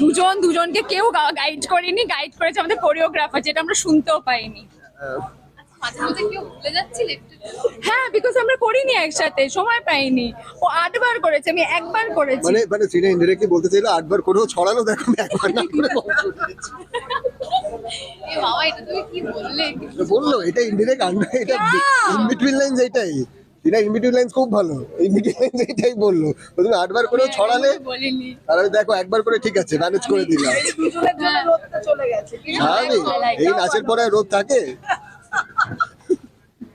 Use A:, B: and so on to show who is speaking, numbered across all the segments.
A: দুজন দুজনকে কেউ গাইড করেনি গাইড করেছে আমাদের কোরিওগ্রাফার যেটা আমরা শুনতেও পাইনি। হ্যাঁ বিকজ আমরা করিনি একসাথে সময় পাইনি। ও আটবার করেছে আমি একবার করেছি।
B: মানে মানে সিনে বলতে চাইলো আটবার করেও ছড়ানো দেখো আমি একবার না করে বন্ধ করে দিয়েছি।
C: এ বাবা এটা তুমি কি বলল?
B: এটা ইনডিরেক্ট এটা ইন বিটুইন লাইন্স এটাই। লাইন্স খুব ভালো। লাইন্স বলল। তুমি আটবার করেও ছড়ালে আর আমি দেখো একবার করে ঠিক আছে ম্যানেজ করে দিলাম।
D: দুজনের জন্য রোদটা চলে গেছে। কি
B: স্বাভাবিক এই নাচের পরে রোদ থাকে?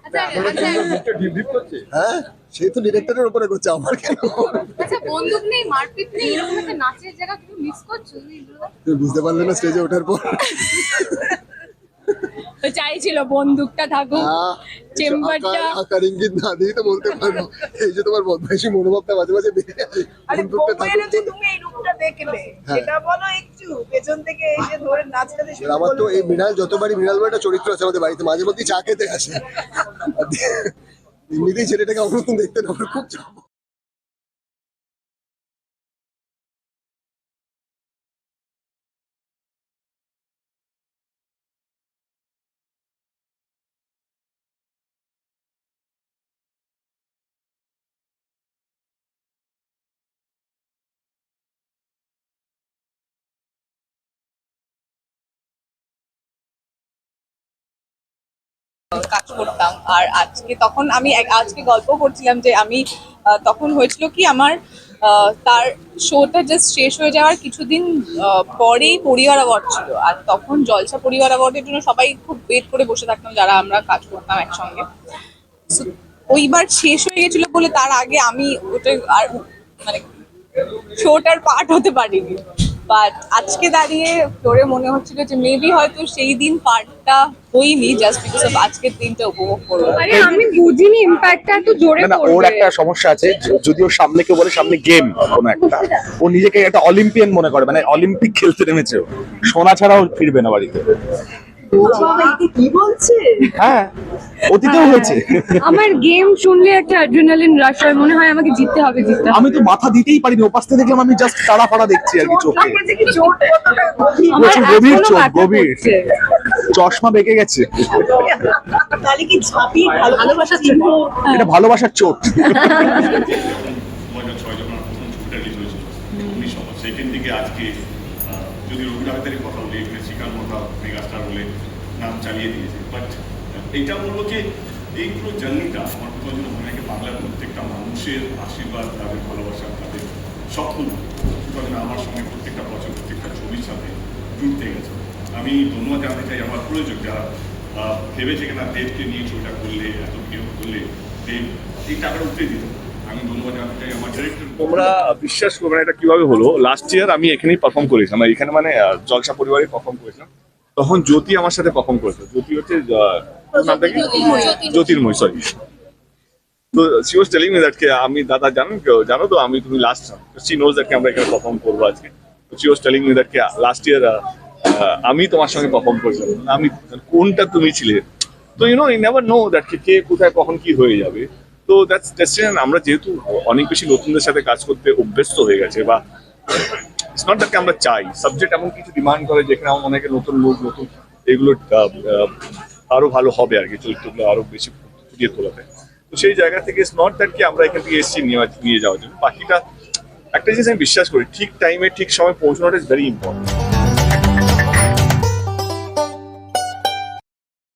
C: আচ্ছা আচ্ছা।
B: হ্যাঁ সে তো ডিরেক্টরের উপরে করছে আমার কেন?
C: আচ্ছা বন্দুক নেই মারপিট নেই এরকম একটা নাচের জায়গা তুমি মিস করছ তুমি
B: বুঝতে পারলে না স্টেজে ওঠার পর।
A: তো চাইছিল বন্দুকটা থাকুক। চেম্বারটা
B: আকার- আকার ইঙ্গিত না দিয়ে তো বলতে পারো এই যে তোমার বদমাইশি মনোভাবটা মাঝে মাঝে বেরিয়ে আসে
D: আরে
B: বন্দুকটা
D: বোম্বাইয়ে
B: থাকুক
D: যে
B: বলে।
D: তুমি এই রূপটা দেখলে
B: হ্যাঁ।
D: সেটা বলো একটু পেছন থেকে এই যে ধরে নাচটাতে শুরু
B: আমার তো এই মৃণাল যতবারই মৃণাল একটা চরিত্র আছে আমাদের বাড়িতে মাঝে মধ্যেই চা খেতে আসে এমনিতেই ছেলেটাকে আমার মতন দেখতে না খুব চাপ
E: কাজ করতাম। আর আজকে তখন আমি আজকে গল্প করছিলাম যে আমি তখন হয়েছিল কি আমার তার শোটা জাস্ট শেষ হয়ে যাওয়ার কিছুদিন পরেই পরিবার অ্যাওয়ার্ড ছিল। আর তখন জলসা পরিবার অ্যাওয়ার্ডের জন্য সবাই খুব ওয়েট করে বসে থাকতাম যারা আমরা কাজ করতাম একসঙ্গে। ওইবার শেষ হয়ে গেছিল বলে তার আগে আমি ওটা আর মানে শোটার পার্ট হতে পারিনি। বাট আজকে দাঁড়িয়ে তোরে মনে হচ্ছিল যে মেবি হয়তো সেই দিন পার্টটা হইনি জাস্ট বিকজ অফ আজকের দিনটা উপভোগ করব
A: আরে আমি বুঝিনি ইম্প্যাক্টটা এত জোরে
F: না না ওর একটা সমস্যা আছে যদিও যদি সামনে কেউ বলে সামনে গেম কোনো একটা। ও নিজেকে একটা অলিম্পিয়ান মনে করে মানে অলিম্পিক খেলতে নেমেছে ও। সোনা ছাড়াও ফিরবে না বাড়িতে।
D: কি বলছে?
F: হ্যাঁ অতীতেও হয়েছে।
A: আমার গেম শুনলে একটা অ্যাড্রিনালিন রাশ হয় মনে হয় আমাকে জিততে হবে জিততে
F: আমি তো মাথা দিতেই পারিনি ওপাশ থেকে দেখলাম আমি জাস্ট তাড়া ফাড়া দেখছি আর কি চোখে।
D: গভীর।
F: চোখ গভীর। চশমা বেঁকে গেছে। এটা ভালোবাসার চোট।
G: সেকেন্ড দিকে আজকে যদি রবি কথা বলি মেগাস্টার বলে নাম চালিয়ে দিয়েছে। বাট এইটা বলব যে এই পুরো জার্নিটা আমার কোথাও যেন মনে হয় বাংলার প্রত্যেকটা মানুষের আশীর্বাদ, তাদের ভালোবাসা, তাদের স্বপ্ন কোথাও আমার সঙ্গে প্রত্যেকটা বছর প্রত্যেকটা ছবির সাথে জুড়তে গেছে। আমি ধন্যবাদ জানাতে চাই আমার প্রয়োজক যারা ভেবেছে কিনা দেবকে নিয়ে ছবিটা করলে, এত বিনিয়োগ করলে দেব এই টাকাটা উঠতে দিত
H: তোমরা বিশ্বাস করবে এটা কীভাবে হলো। লাস্ট ইয়ার আমি এখানেই পারফর্ম করেছিলাম। এখানে মানে জলসা পরিবারে পারফর্ম করেছিলাম। তখন জ্যোতি আমার সাথে পারফর্ম করেছিল। জ্যোতি হচ্ছে জ্যোতির্ময়। সরি তো she was telling me that আমি দাদা জানেন কেউ জানো তো আমি তুমি লাস্ট সি নোজ দ্যাট আমরা এখানে পারফর্ম করব আজকে. She was telling me that last year আমি তোমার সঙ্গে পারফর্ম করেছিলাম। আমি কোনটা তুমি ছিলে? তো you know you never know that কে কোথায় কখন কি হয়ে যাবে। তো দ্যাটস ডেস্টিনেশন আমরা যেহেতু অনেক বেশি নতুনদের সাথে কাজ করতে অভ্যস্ত হয়ে গেছে বা ইটস নট আমরা চাই সাবজেক্ট এমন কিছু ডিমান্ড করে যেখানে আমার অনেকে নতুন লোক নতুন এগুলো আরও ভালো হবে আর কি, চরিত্রগুলো আরও বেশি ফুটিয়ে তোলাতে। তো সেই জায়গা থেকে ইটস নট আমরা এখান থেকে এসেছি নিয়ে যাওয়ার জন্য। বাকিটা একটা জিনিস আমি বিশ্বাস করি, ঠিক টাইমে ঠিক সময় পৌঁছানোটা ইজ ভেরি ইম্পর্টেন্ট